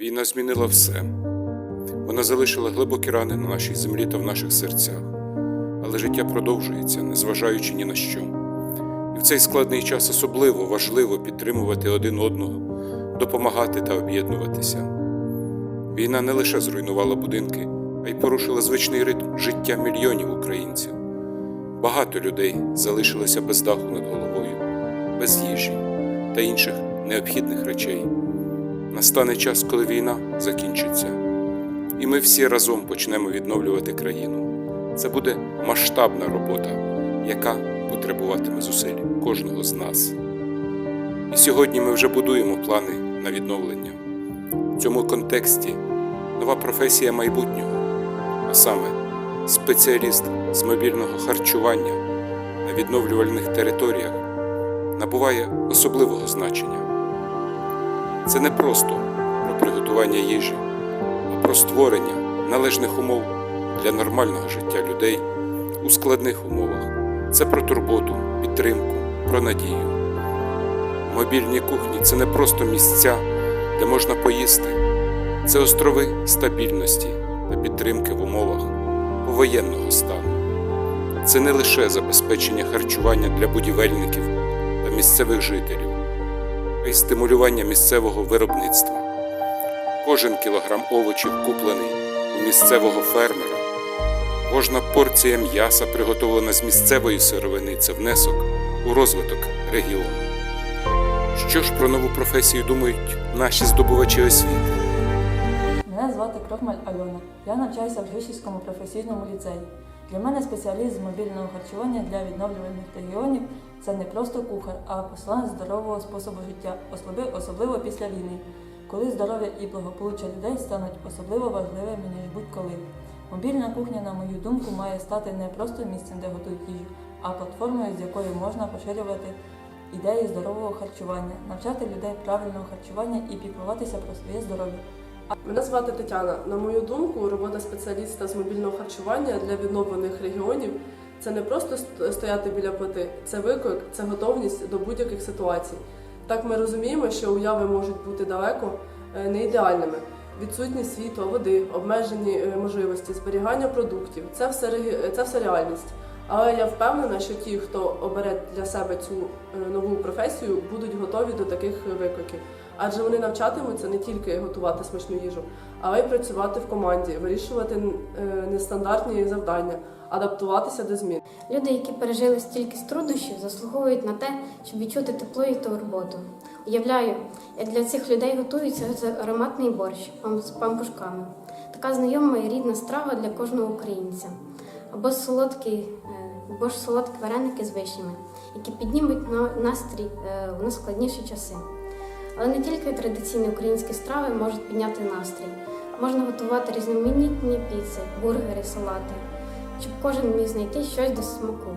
Війна змінила все. Вона залишила глибокі рани на нашій землі та в наших серцях. Але життя продовжується, незважаючи ні на що. І в цей складний час особливо важливо підтримувати один одного, допомагати та об'єднуватися. Війна не лише зруйнувала будинки, а й порушила звичний ритм життя мільйонів українців. Багато людей залишилося без даху над головою, без їжі та інших необхідних речей. Настане час, коли війна закінчиться, і ми всі разом почнемо відновлювати країну. Це буде масштабна робота, яка потребуватиме зусиль кожного з нас. І сьогодні ми вже будуємо плани на відновлення. В цьому контексті нова професія майбутнього, а саме спеціаліст з мобільного харчування на відновлювальних територіях, набуває особливого значення. Це не просто про приготування їжі, а про створення належних умов для нормального життя людей у складних умовах. Це про турботу, підтримку, про надію. Мобільні кухні це не просто місця, де можна поїсти, це острови стабільності та підтримки в умовах повоєнного стану. Це не лише забезпечення харчування для будівельників та місцевих жителів, а й стимулювання місцевого виробництва. Кожен кілограм овочів куплений у місцевого фермера, кожна порція м'яса, приготовлена з місцевої сировини, це внесок у розвиток регіону. Що ж про нову професію думають наші здобувачі освіти? Мене звати Крохмаль Альона. Я навчаюся в Глишівському професійному ліцеї. Для мене спеціаліст з мобільного харчування для відновлювальних регіонів це не просто кухар, а посланець здорового способу життя, особливо, після війни, коли здоров'я і благополуччя людей стануть особливо важливими, ніж будь-коли. Мобільна кухня, на мою думку, має стати не просто місцем, де готують їжу, а платформою, з якої можна поширювати ідеї здорового харчування, навчати людей правильного харчування і піклуватися про своє здоров'я. Мене звати Тетяна. На мою думку, робота спеціаліста з мобільного харчування для відновлених регіонів це не просто ст- стояти біля плити, це виклик, це готовність до будь-яких ситуацій. Так ми розуміємо, що уяви можуть бути далеко е, не ідеальними. Відсутність світла, води, обмежені е, можливості, зберігання продуктів це все, це все реальність. Але я впевнена, що ті, хто обере для себе цю е, нову професію, будуть готові до таких викликів. Адже вони навчатимуться не тільки готувати смачну їжу, але й працювати в команді, вирішувати е, нестандартні завдання, адаптуватися до змін. Люди, які пережили стільки труднощів, заслуговують на те, щоб відчути тепло і турботу. Уявляю, як для цих людей готується ароматний борщ з пампушками. Така знайома і рідна страва для кожного українця. Або солодкий, або солодкі вареники з вишнями, які піднімуть на- настрій е, в найскладніші часи. Але не тільки традиційні українські страви можуть підняти настрій. Можна готувати різноманітні піци, бургери, салати, щоб кожен міг знайти щось до смаку.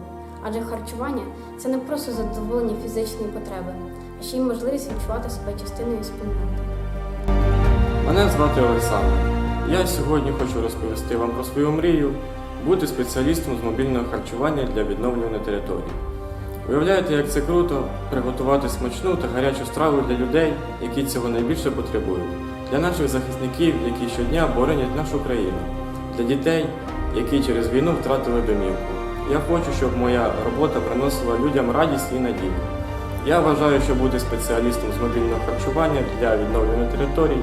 Адже харчування це не просто задоволення фізичної потреби, а ще й можливість відчувати себе частиною спільноти. Мене звати Олександр. Я сьогодні хочу розповісти вам про свою мрію бути спеціалістом з мобільного харчування для відновлювання території. Уявляєте, як це круто приготувати смачну та гарячу страву для людей, які цього найбільше потребують, для наших захисників, які щодня боронять нашу країну, для дітей, які через війну втратили домівку. Я хочу, щоб моя робота приносила людям радість і надію. Я вважаю, що бути спеціалістом з мобільного харчування для відновлення територій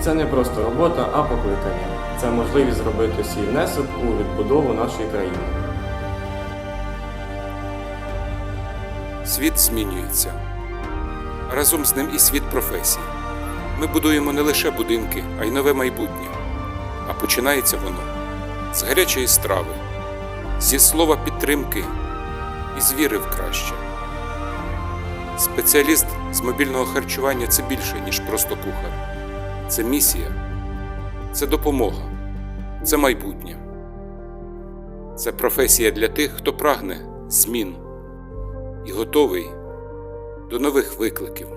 це не просто робота, а покликання. Це можливість зробити свій внесок у відбудову нашої країни. Світ змінюється. Разом з ним і світ професій. Ми будуємо не лише будинки, а й нове майбутнє. А починається воно з гарячої страви, зі слова підтримки і з віри в краще. Спеціаліст з мобільного харчування це більше, ніж просто кухар. Це місія, це допомога, це майбутнє. Це професія для тих, хто прагне змін і готовий до нових викликів.